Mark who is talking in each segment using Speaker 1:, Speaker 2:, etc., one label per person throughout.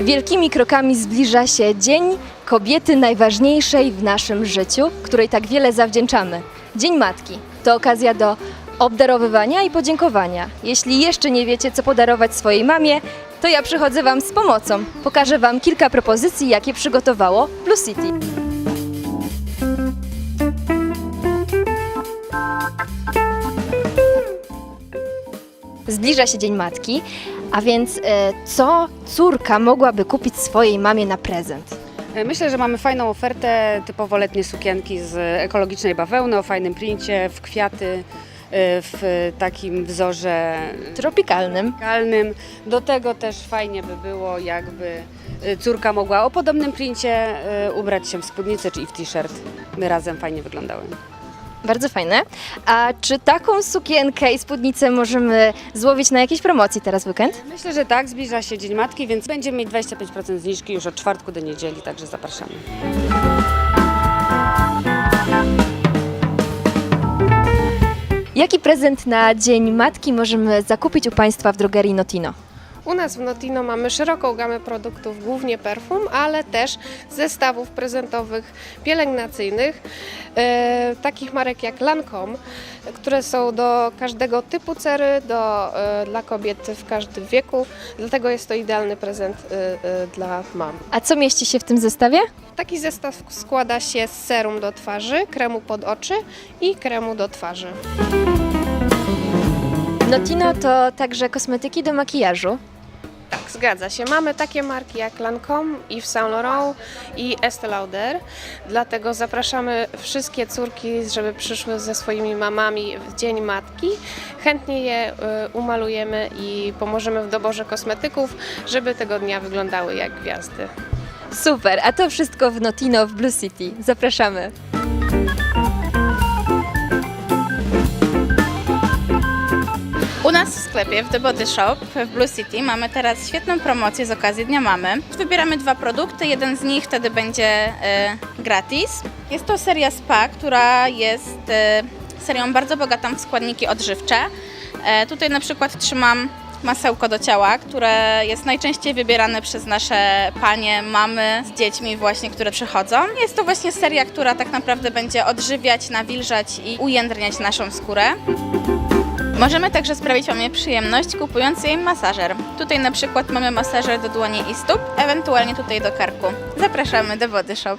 Speaker 1: Wielkimi krokami zbliża się dzień kobiety najważniejszej w naszym życiu, której tak wiele zawdzięczamy. Dzień Matki. To okazja do obdarowywania i podziękowania. Jeśli jeszcze nie wiecie, co podarować swojej mamie, to ja przychodzę Wam z pomocą. Pokażę Wam kilka propozycji, jakie przygotowało Blue City. Zbliża się Dzień Matki, a więc e, co córka mogłaby kupić swojej mamie na prezent?
Speaker 2: E, Myślę, że mamy fajną ofertę, typowo letnie sukienki z ekologicznej bawełny o fajnym princie, w kwiaty, e, w takim wzorze
Speaker 1: Tropikalnym.
Speaker 2: lokalnym. Do tego też fajnie by było, jakby córka mogła o podobnym princie ubrać się w spódnicę czy i w t-shirt. By razem fajnie wyglądały.
Speaker 1: Bardzo fajne. A czy taką sukienkę i spódnicę możemy złowić na jakiejś promocji teraz w weekend?
Speaker 2: Myślę, że tak, zbliża się Dzień Matki, więc będziemy mieć 25% zniżki już od czwartku do niedzieli, także zapraszamy.
Speaker 1: Jaki prezent na Dzień Matki możemy zakupić u Państwa w drogerii Notino?
Speaker 3: U nas w Notino mamy szeroką gamę produktów, głównie perfum, ale też zestawów prezentowych pielęgnacyjnych, e, takich marek jak Lancome, które są do każdego typu cery, do, e, dla kobiet w każdym wieku, dlatego jest to idealny prezent e, e, dla mam.
Speaker 1: A co mieści się w tym zestawie?
Speaker 3: Taki zestaw składa się z serum do twarzy, kremu pod oczy i kremu do twarzy.
Speaker 1: Notino to także kosmetyki do makijażu.
Speaker 3: Zgadza się. Mamy takie marki jak Lancome, Yves Saint Laurent i Estée Lauder. Dlatego zapraszamy wszystkie córki, żeby przyszły ze swoimi mamami w Dzień Matki. Chętnie je y, umalujemy i pomożemy w doborze kosmetyków, żeby tego dnia wyglądały jak gwiazdy.
Speaker 1: Super, a to wszystko w Notino w Blue City. Zapraszamy.
Speaker 4: U nas w sklepie w The Body Shop w Blue City mamy teraz świetną promocję z okazji Dnia Mamy. Wybieramy dwa produkty, jeden z nich wtedy będzie e, gratis. Jest to seria SPA, która jest e, serią bardzo bogatą w składniki odżywcze. E, tutaj na przykład trzymam masełko do ciała, które jest najczęściej wybierane przez nasze panie, mamy z dziećmi właśnie, które przychodzą. Jest to właśnie seria, która tak naprawdę będzie odżywiać, nawilżać i ujędrniać naszą skórę. Możemy także sprawić mamie przyjemność kupując jej masażer. Tutaj na przykład mamy masażer do dłoni i stóp, ewentualnie tutaj do karku. Zapraszamy do Body Shop.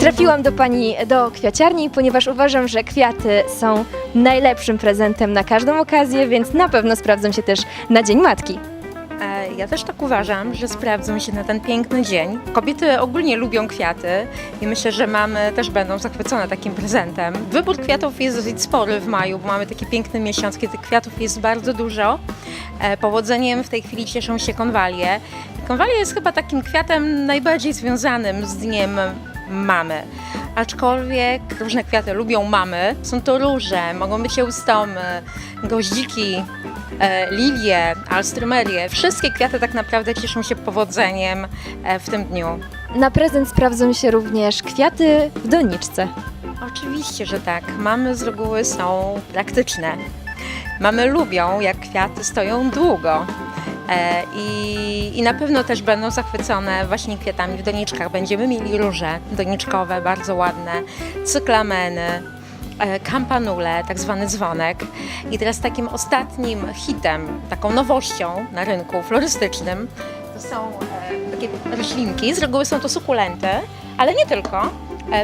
Speaker 1: Trafiłam do Pani do kwiaciarni, ponieważ uważam, że kwiaty są najlepszym prezentem na każdą okazję, więc na pewno sprawdzą się też na Dzień Matki.
Speaker 5: Ja też tak uważam, że sprawdzą się na ten piękny dzień. Kobiety ogólnie lubią kwiaty i myślę, że mamy też będą zachwycone takim prezentem. Wybór kwiatów jest dosyć spory w maju, bo mamy taki piękny miesiąc, kiedy kwiatów jest bardzo dużo. E, Powodzeniem w tej chwili cieszą się konwalie. Konwalia jest chyba takim kwiatem najbardziej związanym z dniem mamy. Aczkolwiek różne kwiaty lubią mamy. Są to róże, mogą być eustomy, goździki, e, lilie, alstrymerie. Wszystkie kwiaty tak naprawdę cieszą się powodzeniem e, w tym dniu.
Speaker 1: Na prezent sprawdzą się również kwiaty w doniczce.
Speaker 5: Oczywiście, że tak. Mamy z reguły są praktyczne. Mamy lubią, jak kwiaty stoją długo. E, I, I na pewno też będą zachwycone właśnie kwiatami w doniczkach. Będziemy mieli róże doniczkowe, bardzo ładne, cyklameny, e, kampanule, tak zwany dzwonek. I teraz takim ostatnim hitem, taką nowością na rynku florystycznym to są e, takie roślinki. Z reguły są to sukulenty, ale nie tylko.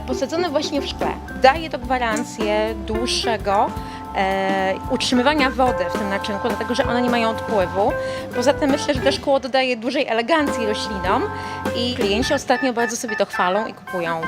Speaker 5: Posadzone właśnie w szkle. Daje to gwarancję dłuższego e, utrzymywania wody w tym naczynku, dlatego że one nie mają odpływu. Poza tym myślę, że też szkło dodaje dużej elegancji roślinom i klienci ostatnio bardzo sobie to chwalą i kupują.